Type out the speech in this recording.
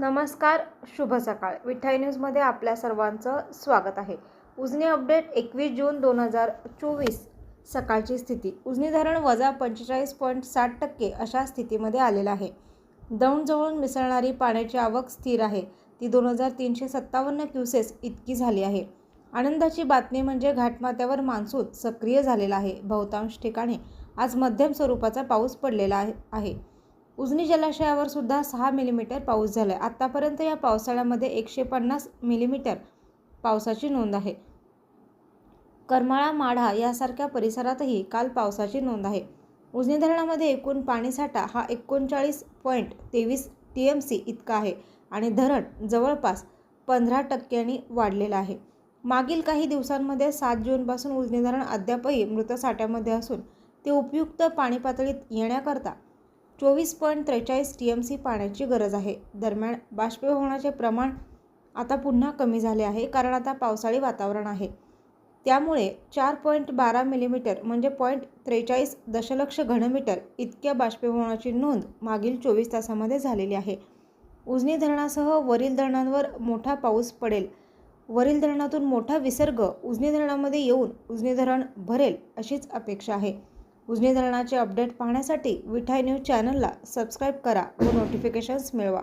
नमस्कार शुभ सकाळ. विठाई न्यूजमध्ये आपल्या सर्वांचं स्वागत आहे. उजनी अपडेट एकवीस जून दोन हजार चोवीस. सकाळची स्थिती. उजनी धरण वजा पंचेचाळीस पॉईंट साठ टक्के अशा स्थितीमध्ये आलेलं आहे. दौंडजवळून मिसळणारी पाण्याची आवक स्थिर आहे. ती दोन हजार तीनशे सत्तावन्न क्युसेस इतकी झाली आहे. आनंदाची बातमी म्हणजे घाटमाथ्यावर मान्सून सक्रिय झालेला आहे. बहुतांश ठिकाणी आज मध्यम स्वरूपाचा पाऊस पडलेला आहे. उजनी जलाशयावर सुद्धा सहा मिलीमीटर पाऊस झाला आहे आत्तापर्यंत या पावसाळ्यामध्ये एकशे पन्नास मिलीमीटर पावसाची नोंद आहे. करमाळा माढा यासारख्या परिसरातही काल पावसाची नोंद आहे. उजनी धरणामध्ये एकूण पाणीसाठा हा एकोणचाळीस पॉईंट तेवीस टी एम सी इतका आहे आणि धरण जवळपास पंधरा टक्क्यांनी वाढलेलं आहे. मागील काही दिवसांमध्ये सात जूनपासून उजनी धरण अद्यापही मृत साठ्यामध्ये असून ते उपयुक्त पाणी पातळीत येण्याकरता चोवीस पॉईंट त्रेचाळीस टी एम सी पाण्याची गरज आहे. दरम्यान बाष्पीभवनाचे प्रमाण आता पुन्हा कमी झाले आहे कारण आता पावसाळी वातावरण आहे. त्यामुळे चार पॉईंट बारा मिलीमीटर म्हणजे पॉईंट त्रेचाळीस दशलक्ष घनमीटर इतक्या बाष्पीभवनाची नोंद मागील चोवीस तासामध्ये झालेली आहे. उजनी धरणासह वरील धरणांवर मोठा पाऊस पडेल. वरील धरणातून मोठा विसर्ग उजनी धरणामध्ये येऊन उजनी धरण भरेल अशीच अपेक्षा आहे. उजनी धरणाचे अपडेट पाहण्यासाठी विठाई न्यूज चॅनलला सबस्क्राईब करा व नोटिफिकेशन्स मिळवा.